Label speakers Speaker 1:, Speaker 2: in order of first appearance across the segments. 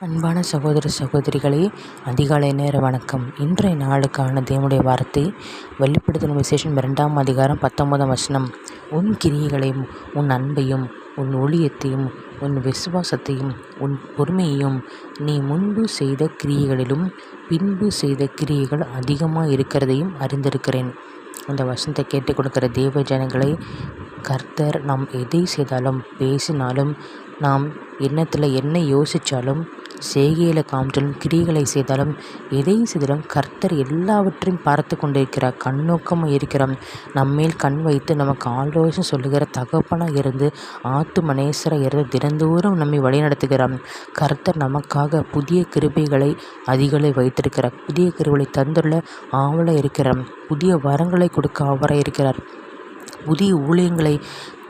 Speaker 1: அன்பான சகோதர சகோதரிகளே அதிகாலை நேர வணக்கம். இன்றைய நாளுக்கான தேவனுடைய வார்த்தை வெளிப்படுத்தின விசேஷம் இரண்டாம் அதிகாரம் பத்தொன்பதாம் வசனம். உன் கிரியைகளையும் உன் அன்பையும் உன் ஒளியத்தையும் உன் விசுவாசத்தையும் உன் பொறுமையையும் நீ முன்பு செய்த கிரியைகளிலும் பின்பு செய்த கிரியைகள் அதிகமாக இருக்கிறதையும் அறிந்திருக்கிறேன் அந்த வசனத்தை கேட்டுக் கொடுக்கிற தேவ ஜனங்களை கர்த்தர் நாம் எதை செய்தாலும் பேசினாலும் நாம் எண்ணத்தில் என்ன யோசித்தாலும் சேகையில காமிட்டாலும் கிரிகளை செய்தாலும் எதை செய்தாலும் கர்த்தர் எல்லாவற்றையும் பார்த்து கொண்டிருக்கிறார். கண்ணோக்கமாக இருக்கிறார் நம்மேல் கண் வைத்து நமக்கு ஆலோசனை சொல்லுகிற தகப்பனாக இருந்து ஆத்து மனேஸ்வராக இருந்து தினந்தோறும் நம்மை வழிநடத்துகிறார். கர்த்தர் நமக்காக புதிய கிருபைகளை அதிகளை வைத்திருக்கிறார். புதிய கிருபைகளை தந்துள்ள ஆவலாக இருக்கிறார். புதிய வரங்களை கொடுக்க ஆவராக இருக்கிறார். புதிய ஊழியங்களை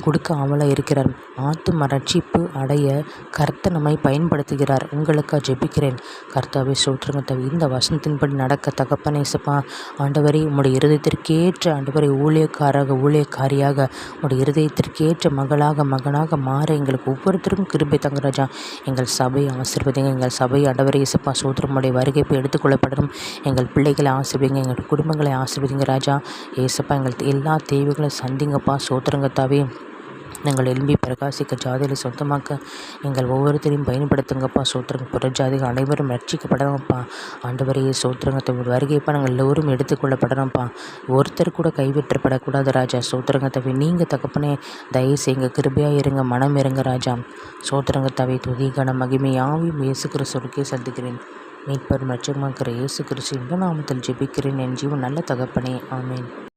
Speaker 1: கொடுக்க இருக்கிறார். ஆத்தும ரட்சிப்பு அடைய கர்த்தர் நம்மை பயன்படுத்துகிறார். உங்களுக்காக ஜெபிக்கிறேன். கர்த்தாவே சோற்றுங்க தவி இந்த வசனத்தின்படி நடக்க தகப்பனேசப்பா ஆண்டவரை உம்முடைய இருதயத்திற்கேற்ற ஆண்டவரை ஊழியக்காராக ஊழியக்காரியாக உடைய இருதயத்திற்கேற்ற மகளாக மகனாக மாற எங்களுக்கு ஒவ்வொருத்தருக்கும் கிருபை தங்கராஜா எங்கள் சபையை ஆசிர்வதிங்க. எங்கள் சபை ஆண்டவரை இசப்பா சோத்திரமுடைய வருகை போய் எடுத்துக்கொள்ளப்படணும். எங்கள் பிள்ளைகளை ஆசிர்வதிங்க. எங்கள் குடும்பங்களை ஆசிர்வதிங்க ராஜா. ஏசப்பா எங்கள் எல்லா தேவைகளையும் சந்திங்கப்பா சோத்திரங்கத்தாவே. எங்கள் எழும்பி பிரகாசிக்க ஜாதியில் சொந்தமாக்க எங்கள் ஒவ்வொருத்தரையும் பயன்படுத்துங்கப்பா. சோத்திரங்க புறஜாதிகள் அனைவரும் ரட்சிக்கப்படணும்ப்பா ஆண்டவரையே சோத்திரங்க தவிர வருகைப்பா நாங்கள் எல்லோரும் எடுத்துக்கொள்ளப்படணும்ப்பா. ஒருத்தர் கூட கைவிட்டப்படக்கூடாது ராஜா. சோத்திரங்க தவி நீங்கள் தகப்பனே தயவு செய்யுங்க கிருபையாக இருங்க மனம் இருங்க ராஜா. சோத்திரங்க தவி துதிகன மகிமையாவையும் இயேசு கிறிஸ்துவுக்கே சந்திக்கிறேன் மீட்பர் மச்சமாக்கிற இயேசு கிறிஸ்து இந்த நாமத்தில் ஜெபிக்கிறேன். என் ஜீவன் நல்ல தகப்பனே. ஆமேன்.